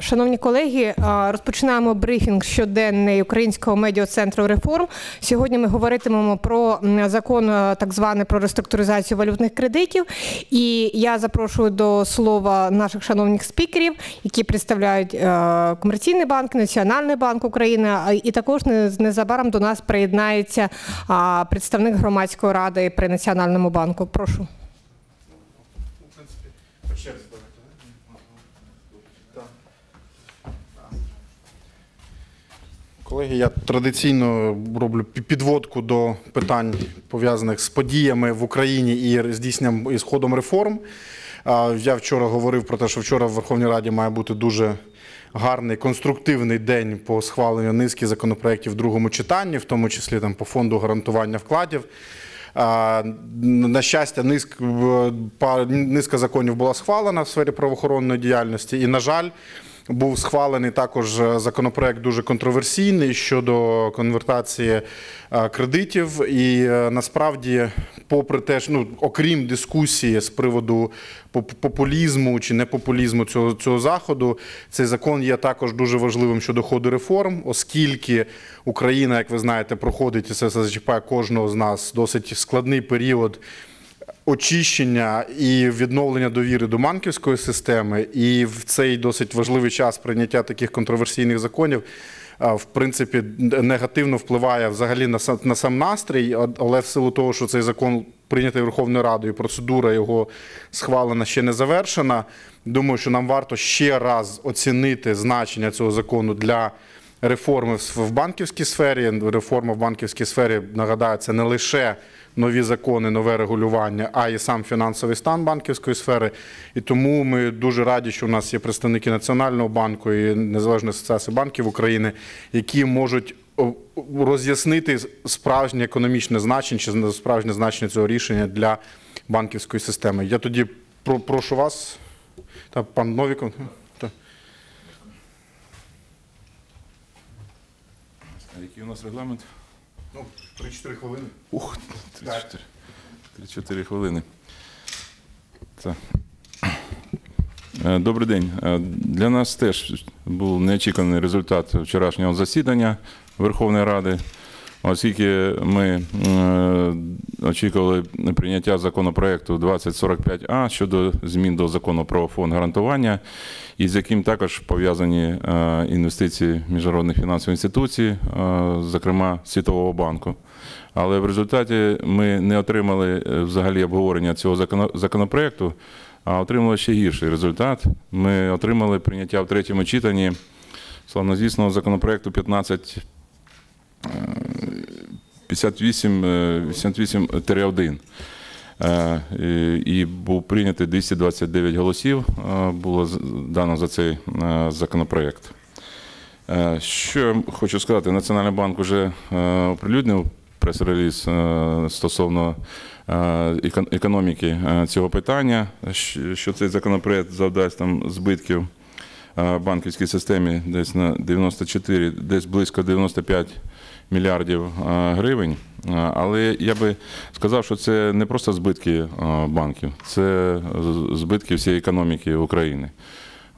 Шановні колеги, розпочинаємо брифінг щоденний Українського медіа-центру реформ. Сьогодні ми говоритимемо про закон так званий про реструктуризацію валютних кредитів. І я запрошую до слова наших шановних спікерів, які представляють комерційний банк, Національний банк України. І також не- незабаром до нас приєднається представник громадської ради при Національному банку. Прошу. Колеги, я традиційно роблю підводку до питань, пов'язаних з подіями в Україні і здійсненням і з ходом реформ. Я вчора говорив про те, що вчора в Верховній Раді має бути дуже гарний конструктивний день по схваленню низки законопроєктів в другому читанні, в тому числі там по фонду гарантування вкладів. На щастя, низка, низка законів була схвалена в сфері правоохоронної діяльності. І, на жаль, був схвалений також законопроект дуже контроверсійний щодо конвертації е, кредитів. І е, насправді, попри те, що, ну, окрім дискусії з приводу популізму чи непопулізму цього, цього заходу, цей закон є також дуже важливим щодо ходу реформ, оскільки Україна, як ви знаєте, проходить і це зачіпає кожного з нас досить складний період очищення і відновлення довіри до банківської системи, і в цей досить важливий час прийняття таких контроверсійних законів. В принципі, негативно впливає взагалі на сам, на сам настрій, але в силу того, що цей закон прийнятий Верховною Радою, процедура його схвалена ще не завершена. Думаю, що нам варто ще раз оцінити значення цього закону для реформи в банківській сфері. Реформа в банківській сфері, нагадаю, це не лише нові закони, нове регулювання, а й сам фінансовий стан банківської сфери. І тому ми дуже раді, що у нас є представники Національного банку і Незалежної асоціації банків України, які можуть роз'яснити справжнє економічне значення чи справжнє значення цього рішення для банківської системи. Я тоді прошу вас, та пан Новіков. Який у нас регламент? Ну, 3-4 хвилини. Ух, 3-4. 3-4 хвилини. Так. Е, Добрий день. Е, Для нас теж був неочікуваний результат вчорашнього засідання Верховної Ради, оскільки ми е, очікували прийняття законопроекту 2045А щодо змін до закону про фонд гарантування, і з яким також пов'язані е, інвестиції міжнародних фінансових інституцій, е, зокрема Світового банку. Але в результаті ми не отримали взагалі обговорення цього законопроекту, а отримали ще гірший результат. Ми отримали прийняття в третьому читанні славнозвісного законопроекту 15 58, е, 88-1. Е, і- був прийнятий 229 голосів, е, було дано за цей е, законопроект. Е, Що я хочу сказати, Національний банк вже е, оприлюднив прес-реліз е, стосовно е, економіки е, цього питання, що- цей законопроект завдасть там збитків е, банківській системі десь на 94, десь близько 95 мільярдів е, гривень. Е, Але я би сказав, що це не просто збитки е, банків, це збитки всієї економіки України.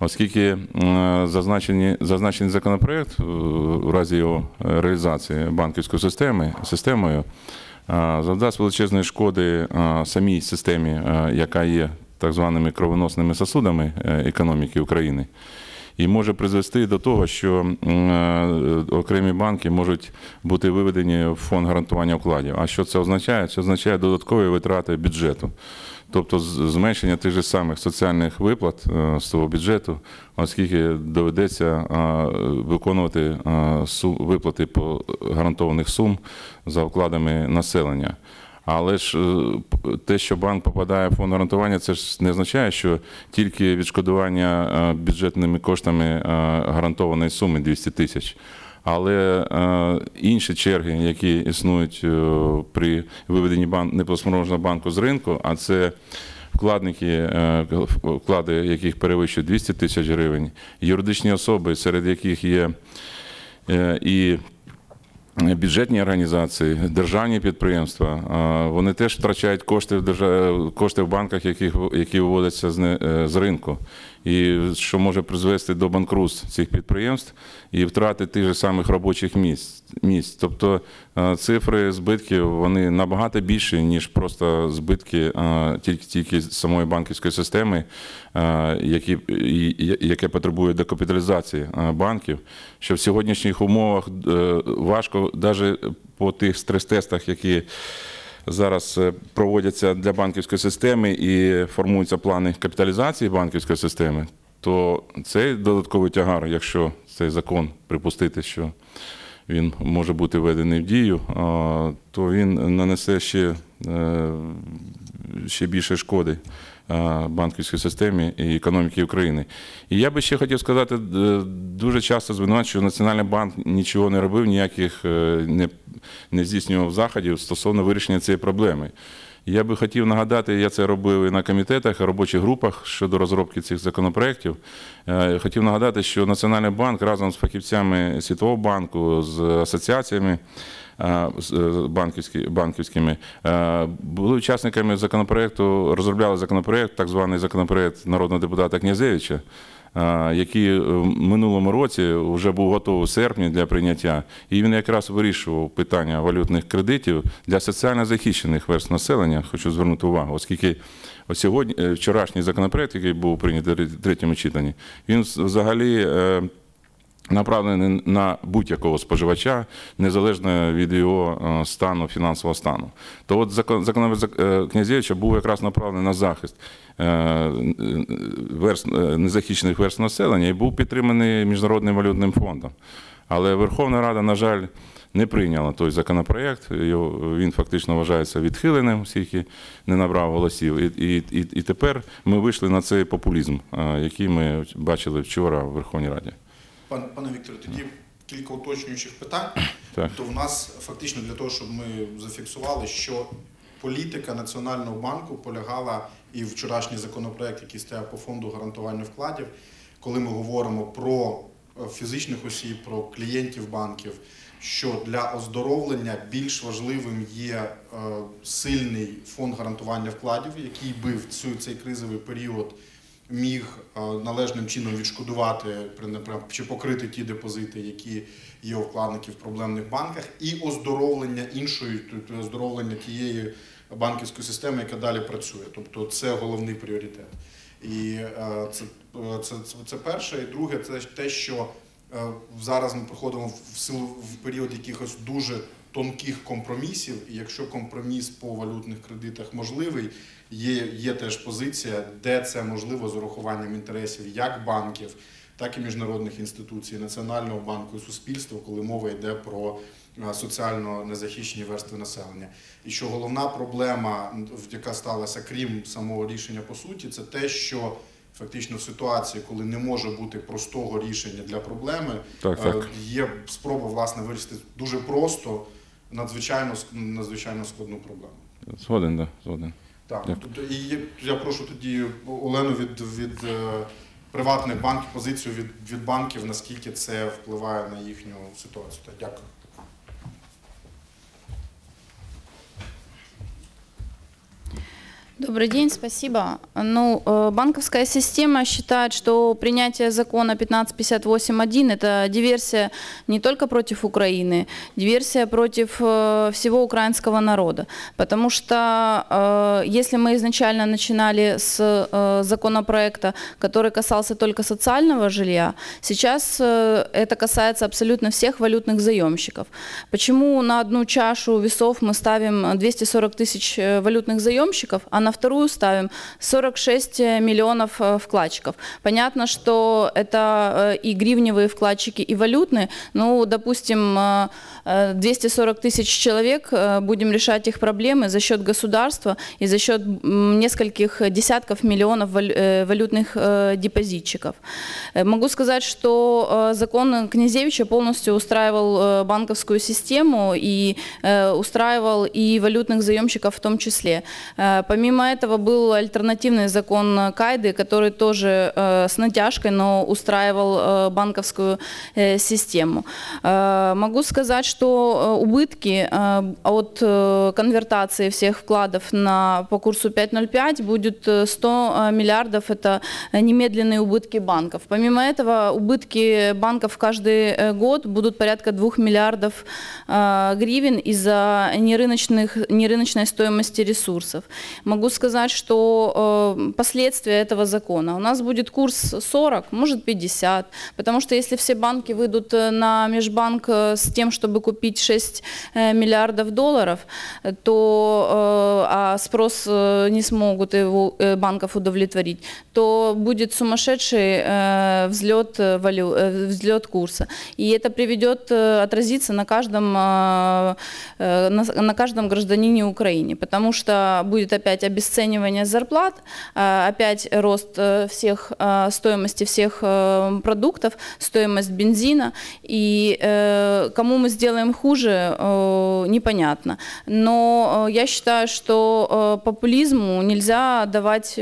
Оскільки зазначені, зазначений законопроект в разі його реалізації банківською системи, системою завдасть величезної шкоди самій системі, яка є так званими кровоносними сосудами економіки України. І може призвести до того, що е, окремі банки можуть бути виведені в фонд гарантування вкладів. А що це означає? Це означає додаткові витрати бюджету. Тобто зменшення тих же самих соціальних виплат е, з того бюджету, оскільки доведеться е, виконувати виплати по гарантованих сум за вкладами населення. Але ж е, те, що банк попадає в фонд гарантування, це ж не означає, що тільки відшкодування е, бюджетними коштами е, гарантованої суми 200 тисяч. Але інші черги, які існують при виведенні бан... неплатоспроможного банку з ринку, а це вкладники, вклади яких перевищують 200 тисяч гривень, юридичні особи, серед яких є і бюджетні організації, державні підприємства, вони теж втрачають кошти в держав... кошти в банках, які, які виводяться з, не... е, з ринку. і що може призвести до банкрутств цих підприємств і втрати тих же самих робочих місць. Місць. Тобто е, цифри збитків вони набагато більші, ніж просто збитки е, тільки, тільки самої банківської системи, е, які, яке потребує декапіталізації банків. Що в сьогоднішніх умовах важко, навіть по тих стрес-тестах, які зараз проводяться для банківської системи і формуються плани капіталізації банківської системи, то цей додатковий тягар, якщо цей закон припустити, що він може бути введений в дію, то він нанесе ще, е, ще більше шкоди банківській системі і економіки України. І я би ще хотів сказати, е, дуже часто звинувачують, що Національний банк нічого не робив, ніяких е, не, не здійснював заходів стосовно вирішення цієї проблеми. Я би хотів нагадати, я це робив і на комітетах, і робочих групах щодо розробки цих законопроєктів. Е, Хотів нагадати, що Національний банк разом з фахівцями Світового банку, з асоціаціями банківські- банківськими е, були учасниками законопроєкту, розробляли законопроєкт, так званий законопроєкт народного депутата Князевича. е, Який е, в минулому році вже був готовий у серпні для прийняття, і він якраз вирішував питання валютних кредитів для соціально захищених верст населення. Хочу звернути увагу, оскільки сьогодні е, вчорашній законопроект, який був прийнятий в третьому читанні, він взагалі. Направлений на будь-якого споживача, незалежно від його е, стану, фінансового стану. То от закон е, Князевича був якраз направлений на захист е, верст, незахищених верст населення і був підтриманий Міжнародним валютним фондом. Але Верховна Рада, на жаль, не прийняла той законопроект. Він фактично вважається відхиленим, оскільки не набрав голосів. І, і, і, тепер ми вийшли на цей популізм, який ми бачили вчора в Верховній Раді. Пан, пане Вікторе, тоді кілька уточнюючих питань. Так. То в нас фактично для того, щоб ми зафіксували, що політика Національного банку полягала і вчорашній законопроект, який стояв по фонду гарантування вкладів, коли ми говоримо про е, фізичних осіб, про клієнтів банків, що для оздоровлення більш важливим є е, сильний фонд гарантування вкладів, який би в цю цей кризовий період міг е, належним чином відшкодувати чи покрити ті депозити, які є у вкладників в проблемних банках, і оздоровлення іншої, тобто оздоровлення тієї банківської системи, яка далі працює. Тобто це головний пріоритет. І е, це, е, це, це, це перше. І друге, це те, що зараз ми проходимо в силу в період якихось дуже тонких компромісів. І якщо компроміс по валютних кредитах можливий, є, є теж позиція, де це можливо з урахуванням інтересів як банків, так і міжнародних інституцій, Національного банку і суспільства, коли мова йде про соціально незахищені верстви населення. І що головна проблема, яка сталася крім самого рішення по суті, це те, що фактично в ситуації, коли не може бути простого рішення для проблеми, Так, е, так. є спроба власне вирішити дуже просто надзвичайно надзвичайно складну проблему. Згоден, да, згоден. Так, Дякую. тобто і є- я прошу тоді Олену від, від е, приватних банків, позицію від, від банків, наскільки це впливає на їхню ситуацію. Так, дякую. Добрый день, спасибо. Ну, э, банковская система считает, что принятие закона 1558.1 – это диверсия не только против Украины, диверсия против э, всего украинского народа. Потому что э, если мы изначально начинали с законопроекта, который касался только социального жилья, сейчас это касается абсолютно всех валютных заемщиков. Почему на одну чашу весов мы ставим 240 тысяч валютных заемщиков, а на вторую ставим 46 миллионов э, вкладчиков? Понятно, что это э, и гривневые вкладчики, и валютные. Ну, допустим, э, э, 240 тысяч человек, э, будем решать их проблемы за счет государства и за счет нескольких десятков миллионов э, валютных э, депозитчиков. Э, Могу сказать, что э, закон Князевича полностью устраивал э, банковскую систему и э, устраивал и валютных заемщиков в том числе. Э, Помимо этого был альтернативный закон Кайды, который тоже э, с натяжкой, но устраивал э, банковскую э, систему. Э, могу сказать, что э, убытки э, от э, конвертации всех вкладов на, по курсу 5.05 будет э, 100 э, миллиардов. Это немедленные убытки банков. Помимо этого, убытки банков каждый год будут порядка 2 миллиардов гривен из-за нерыночных, нерыночной стоимости ресурсов. Могу сказать, что последствия этого закона. У нас будет курс 40, может 50, потому что если все банки выйдут на межбанк с тем, чтобы купить 6 э, миллиардов долларов, то э, а спрос э, не смогут его банков удовлетворить, то будет сумасшедший взлет, валю, взлет курса. И это приведет, отразится на каждом, на, каждом гражданине Украины, потому что будет опять обесценивание зарплат, опять рост всех стоимости всех продуктов, стоимость бензина, и кому мы сделаем хуже, э, непонятно. Но э, я считаю, что э, популизму нельзя давать,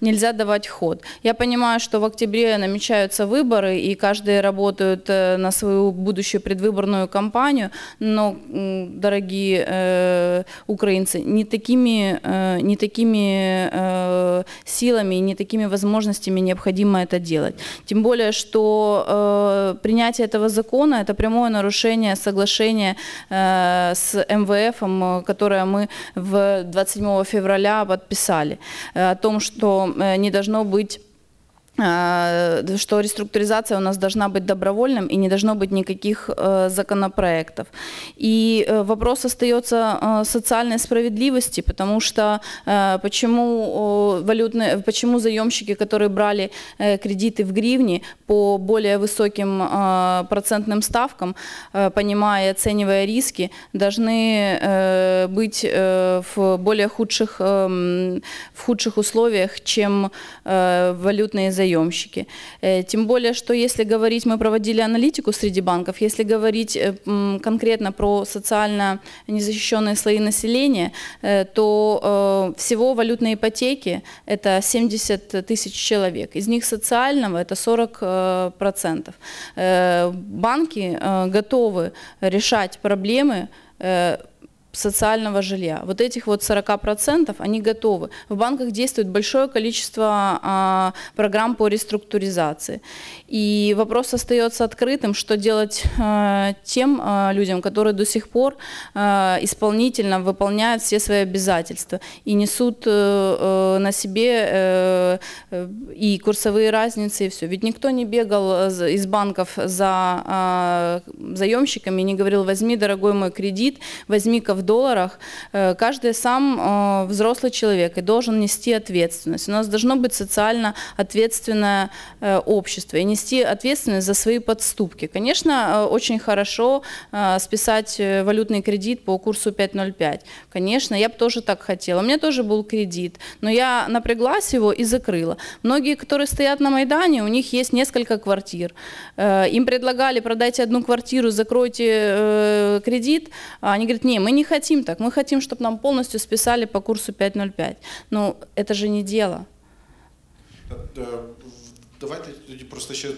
нельзя давать ход. Я понимаю, что в октябре намечаются выборы, и каждый работает на свою будущую предвыборную кампанию, но, дорогие украинцы, не такими, не такими силами, не такими возможностями необходимо это делать. Тем более, что принятие этого закона – это прямое нарушение соглашения э, с МВФ, э, которое мы в 27 февраля подписали, э, о том, что э, не должно быть э, что реструктуризация у нас должна быть добровольным и не должно быть никаких э, законопроектов. И э, вопрос остается э, социальной справедливости, потому что почему валютные, почему заемщики, которые брали кредиты в гривне по более высоким процентным ставкам, понимая и оценивая риски, должны быть в более худших, эм, в худших условиях, чем валютные заемщики. Э, Тем более, что если говорить, мы проводили аналитику среди банков, если говорить э, м, конкретно про социально незащищенные слои населения, э, то э, всего валютные ипотеки это 70 тысяч человек. Из них социального это 40 э, процентов. Э, Банки э, готовы решать проблемы э, социального жилья. Вот этих вот 40% они готовы. В банках действует большое количество а, программ по реструктуризации. И вопрос остается открытым, что делать а, тем а, людям, которые до сих пор а, исполнительно выполняют все свои обязательства и несут э, на себе э, и курсовые разницы, и все. Ведь никто не бегал из банков за а, заемщиками и не говорил, возьми, дорогой мой кредит, возьми-ка в долларах. Э, Каждый сам э, взрослый человек и должен нести ответственность. У нас должно быть социально ответственное э, общество и нести ответственность за свои подступки. Конечно, очень хорошо списать валютный кредит по курсу 5.05. Конечно, я бы тоже так хотела. У меня тоже был кредит, но я напряглась его и закрыла. Многие, которые стоят на Майдане, у них есть несколько квартир. Им предлагали продайте одну квартиру, закройте кредит. А они говорят, не, мы не хотим так, мы хотим, чтобы нам полностью списали по курсу 5.05. Ну, это же не дело. Е, Давайте тоді просто ще е,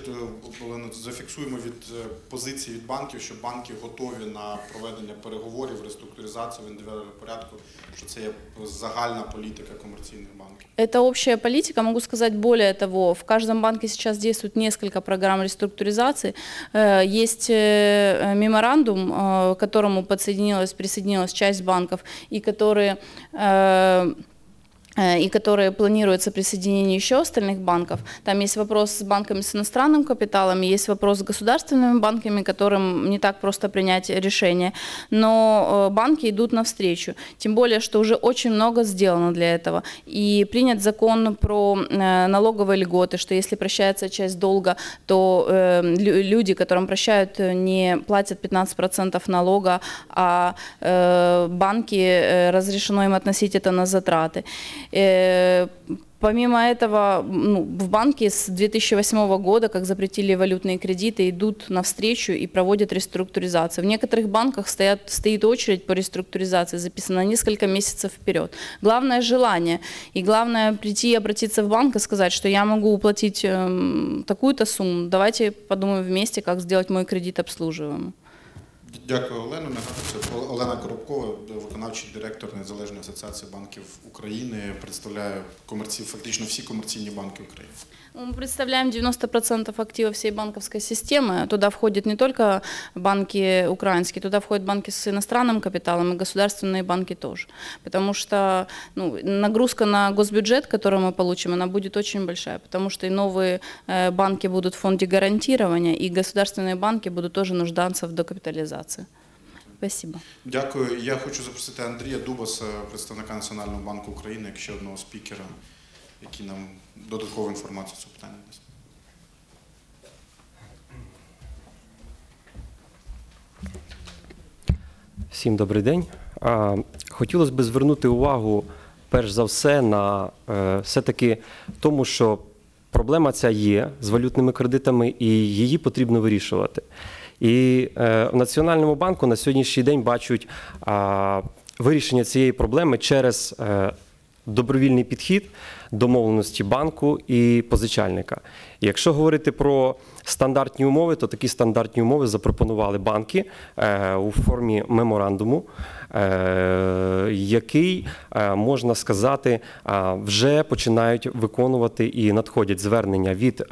Олено, зафіксуємо від е, позиції від банків, що банки готові на проведення переговорів, реструктуризацію в індивідуальному порядку, що це є загальна політика комерційних банків. Это общая политика. Могу сказать более того, в каждом банке сейчас действует несколько программ реструктуризации. Э, Есть э, меморандум, э, к которому подсоединилась, присоединилась часть банков, и которые э, э, и которые планируется присоединение еще остальных банков. Там есть вопрос с банками с иностранным капиталом, есть вопрос с государственными банками, которым не так просто принять решение. Но э, банки идут навстречу. Тем более, что уже очень много сделано для этого. И принят закон про э, налоговые льготы, что если прощается часть долга, то э, лю- люди, которым прощают, э, не платят 15% налога, а э, банки э, разрешено им относить это на затраты. Э, Помимо этого, ну, в банке с 2008 года, как запретили валютные кредиты, идут навстречу и проводят реструктуризацию. В некоторых банках стоят, стоит очередь по реструктуризации, записана на несколько месяцев вперед. Главное желание. И главное прийти и обратиться в банк и сказать, что я могу уплатить эм, такую-то сумму. Давайте подумаем вместе, как сделать мой кредит обслуживаемым. Дякую, Олено. Нагадую, Олена Коробкова, виконавчий директор Незалежної асоціації банків України, представляє комерці... фактично всі комерційні банки України. Мы представляем 90% активов всей банковской системы. Туда входят не только банки украинские, туда входят банки с иностранным капиталом и государственные банки тоже. Потому что ну, нагрузка на госбюджет, который мы получим, она будет очень большая. Потому что и новые э, банки будут в фонде гарантирования, и государственные банки будут тоже нуждаться в докапитализации. Спасибо. Дякую. Я хочу запросити Андрія Дубаса, представника Національного банку України, як ще одного спікера, який нам додаткову інформацію з цього питання дасть. Всім добрий день. Хотілося б звернути увагу перш за все на е, все-таки тому, що проблема ця є з валютними кредитами, і її потрібно вирішувати. І е, в Національному банку на сьогоднішній день бачать вирішення цієї проблеми через е, добровільний підхід домовленості банку і позичальника. Якщо говорити про стандартні умови, то такі стандартні умови запропонували банки е, у формі меморандуму, е, який, е, можна сказати, вже починають виконувати і надходять звернення від.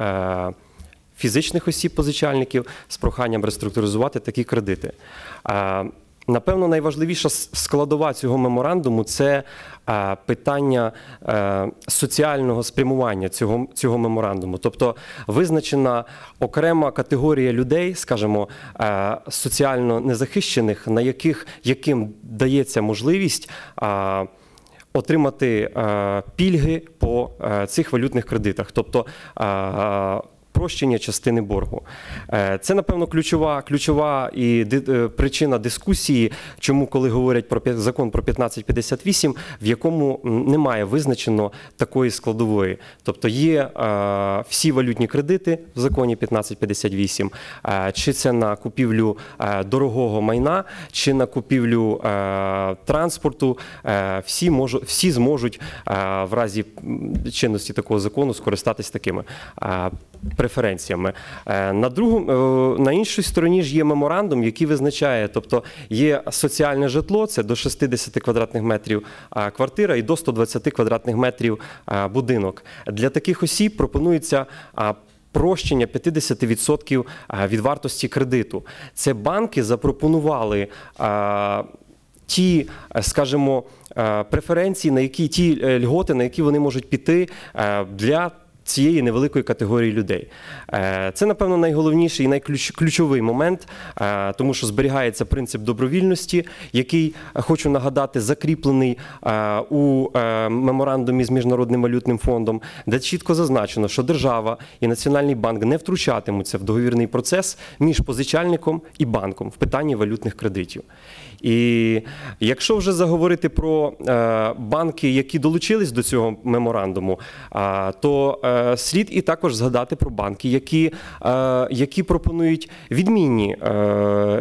Фізичних осіб позичальників з проханням реструктуризувати такі кредити. Напевно, найважливіша складова цього меморандуму це питання е, соціального спрямування цього, цього меморандуму. Тобто визначена окрема категорія людей, скажімо, е, соціально незахищених, на яких яким дається можливість. Отримати е, пільги по цих валютних кредитах, тобто прощення частини боргу. Е, Це, напевно, ключова, ключова і е, причина дискусії, чому, коли говорять про закон про 1558, в якому немає визначено такої складової. Тобто є е, всі валютні кредити в законі 1558, е, чи це на купівлю дорогого майна, чи на купівлю транспорту, всі, можу, всі зможуть в разі чинності такого закону скористатись такими е, преференціями. Е, На другому, е, на іншій стороні ж є меморандум, який визначає, тобто є соціальне житло, це до 60 квадратних метрів квартира і до 120 квадратних метрів будинок. Для таких осіб пропонується Прощення 50% від вартості кредиту. Це банки запропонували а, ті, скажімо, преференції, на які ті е, льготи, на які вони можуть піти для цієї невеликої категорії людей. Е, Це, напевно, найголовніший і найключовий момент, е, тому що зберігається принцип добровільності, який, е, хочу нагадати, закріплений у меморандумі з Міжнародним валютним фондом, де чітко зазначено, що держава і Національний банк не втручатимуться в договірний процес між позичальником і банком в питанні валютних кредитів. І якщо вже заговорити про е, банки, які долучились до цього меморандуму, то е, слід і також згадати про банки, які, е, які пропонують відмінні,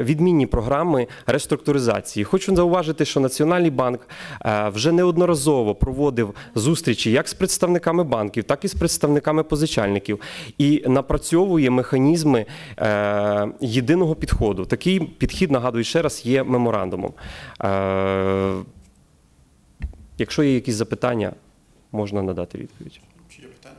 відмінні програми реструктуризації. Хочу зауважити, що Національний банк вже неодноразово проводив зустрічі як з представниками банків, так і з представниками позичальників і напрацьовує механізми єдиного підходу. Такий підхід, нагадую ще раз, є меморандумом. Е, якщо є якісь запитання, можна надати відповідь. Чи є питання?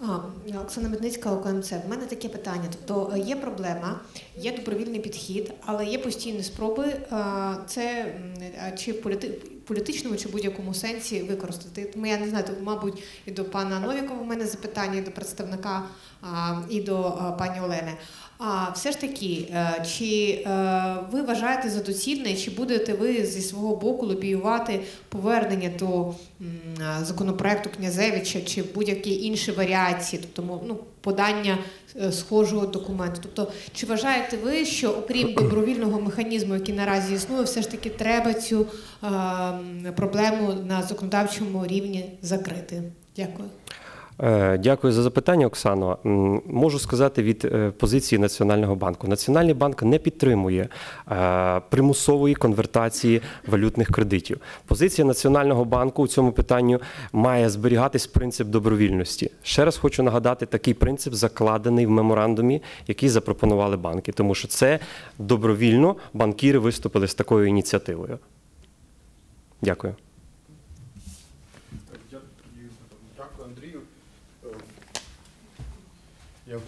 А, Оксана Медницька, ОКМЦ. В мене таке питання. Тобто е, є проблема, є добровільний підхід, але є постійні спроби е, це чи в політи- політичному, чи будь-якому сенсі використати. Тому я не знаю, тут, мабуть, і до пана Новікова в мене запитання, і до представника, і до пані Олени. А все ж таки, е, чи е, ви вважаєте за доцільне, чи будете ви зі свого боку лобіювати повернення до законопроекту Князевича чи будь-які інші варіації, тобто ну, подання е, схожого документу. Тобто, чи вважаєте ви, що окрім добровільного механізму, який наразі існує, все ж таки треба цю е, проблему на законодавчому рівні закрити? Дякую. Е, Дякую за запитання, Оксано. Можу сказати від е, позиції Національного банку. Національний банк не підтримує е, примусової конвертації валютних кредитів. Позиція Національного банку у цьому питанні має зберігатись принцип добровільності. Ще раз хочу нагадати, такий принцип закладений в меморандумі, який запропонували банки, тому що це добровільно банкіри виступили з такою ініціативою. Дякую. Дякую, Я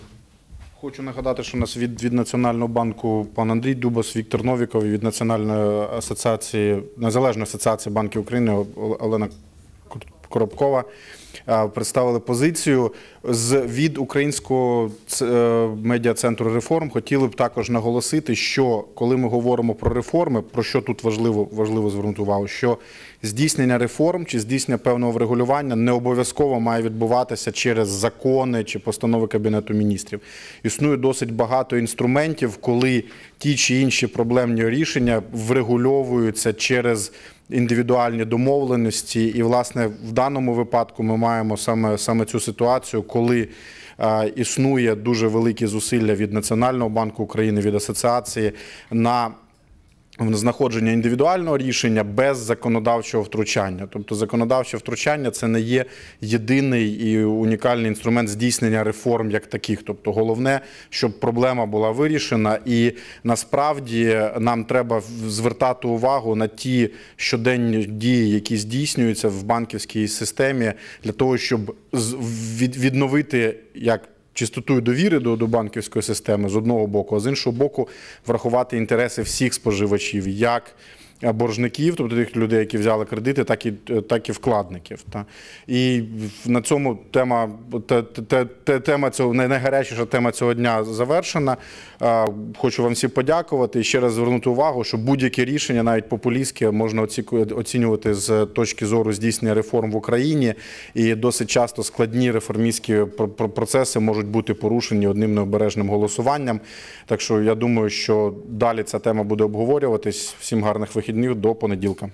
хочу нагадати, що у нас від, від Національного банку пан Андрій Дубас, Віктор Новіков і від Національної асоціації, Незалежної асоціації банків України Олена Коробкова представили позицію. З від українського е, медіа-центру реформ хотіли б також наголосити, що коли ми говоримо про реформи, про що тут важливо, важливо звернути увагу, що здійснення реформ чи здійснення певного врегулювання не обов'язково має відбуватися через закони чи постанови Кабінету міністрів. Існує досить багато інструментів, коли ті чи інші проблемні рішення врегульовуються через індивідуальні домовленості. І, власне, в даному випадку ми маємо саме, саме цю ситуацію, коли е, існує дуже великі зусилля від Національного банку України, від асоціації на знаходження індивідуального рішення без законодавчого втручання. Тобто законодавче втручання це не є єдиний і унікальний інструмент здійснення реформ як таких. Тобто головне, щоб проблема була вирішена, і насправді нам треба звертати увагу на ті щоденні дії, які здійснюються в банківській системі, для того, щоб відновити як чистоту і довіри до, до банківської системи з одного боку, а з іншого боку, врахувати інтереси всіх споживачів, як боржників, тобто тих людей, які взяли кредити, так і, е, так і вкладників. Та. І на цьому тема, те, те, те, тема цього, найгарячіша тема цього дня завершена. Хочу вам всім подякувати і ще раз звернути увагу, що будь-яке рішення, навіть популістське, можна оцінювати з точки зору здійснення реформ в Україні. І досить часто складні реформістські пр- пр- процеси можуть бути порушені одним необережним голосуванням. Так що я думаю, що далі ця тема буде обговорюватись. Всім гарних вихідних до понеділка.